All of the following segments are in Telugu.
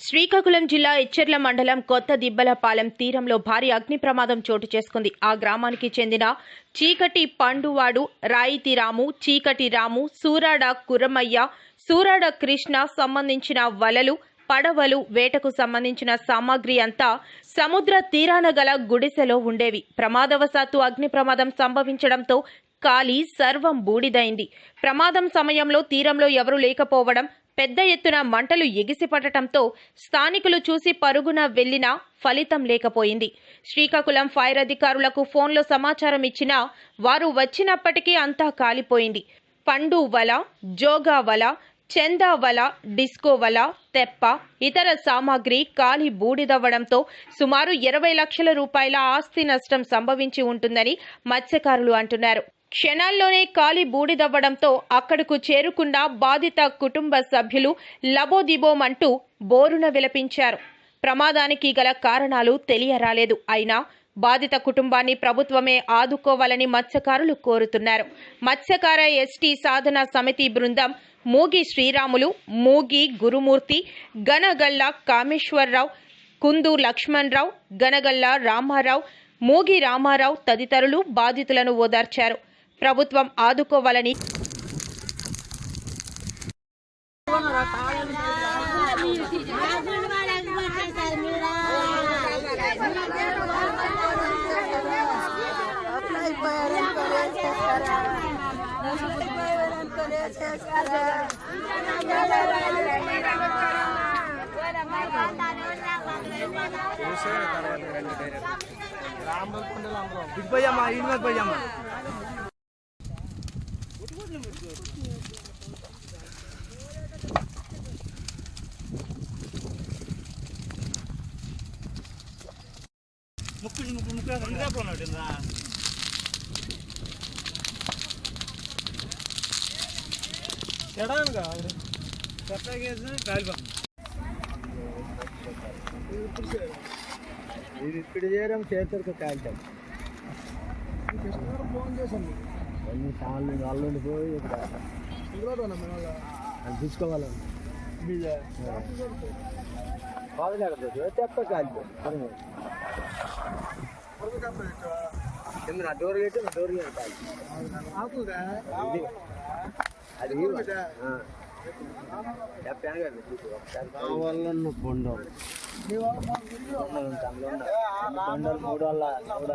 శ్రీకాకుళం జిల్లా ఎచ్చెర్ల మండలం కొత్త దిబ్బలపాలెం తీరంలో భారీ అగ్ని ప్రమాదం చోటు చేసుకుంది. ఆ గ్రామానికి చెందిన చీకటి పండువాడు రాయితి రాము చీకటి రాము సూరాడ కురమయ్య సూరాడ కృష్ణ సంబంధించిన వలలు పడవలు వేటకు సంబంధించిన సామాగ్రి అంతా సముద్ర తీరాన గల గుడిసెలో ఉండేవి. ప్రమాదవశాత్తు అగ్ని ప్రమాదం సంభవించడంతో కాలి సర్వం బూడిదైంది. ప్రమాదం సమయంలో తీరంలో ఎవరూ లేకపోవడం పెద్ద ఎత్తున మంటలు ఎగిసిపడటంతో స్థానికులు చూసి పరుగున వెళ్ళినా ఫలితం లేకపోయింది. శ్రీకాకుళం ఫైర్ అధికారులకు ఫోన్లో సమాచారం ఇచ్చినా వారు వచ్చినప్పటికీ అంతా కాలిపోయింది. పండు వల జోగా వల చందా వల డిస్కో వల తెప్ప ఇతర సామాగ్రి కాలి బూడిదవ్వడంతో సుమారు ఇరవై లక్షల రూపాయల ఆస్తి నష్టం సంభవించి ఉంటుందని మత్స్యకారులు అంటున్నారు. క్షణాల్లోనే కాలి బూడిదవ్వడంతో అక్కడకు చేరుకున్న బాధిత కుటుంబ సభ్యులు లబోదిబోమంటూ బోరున విలపించారు. ప్రమాదానికి గల కారణాలు తెలియరాలేదు. అయినా బాధిత కుటుంబాన్ని ప్రభుత్వమే ఆదుకోవాలని మత్స్యకారులు కోరుతున్నారు. మత్స్యకార ఎస్టీ సాధన సమితి బృందం మూగి శ్రీరాములు మూగి గురుమూర్తి గనగల్ల కామేశ్వరరావు కుందు లక్ష్మణరావు గనగల్ల రామారావు మూగి రామారావు తదితరులు బాధితులను ఓదార్చారు. ప్రభుత్వం ఆదుకోవాలని బిగ్ పోయమ్మా ఇంటి మీద పోయమ్మా ముక్కు ముక్కు ముక్కు ఇంకా పోనాడు ఎడాను కాదు కొత్తగా కాలిపో ఇది ఇక్కడ చేయడం చేతులకు కాల్చాం ఫోన్ చేశాను అన్ని తాళ్ళు వాళ్ళు పోయి ఇక్కడ అది కింద. నా డోర్ నా డోర్. అది కావాలన్న కొండ. కొండలు మూడు మూడు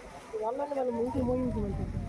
వాళ్ళ ముందు మోయించమంటారు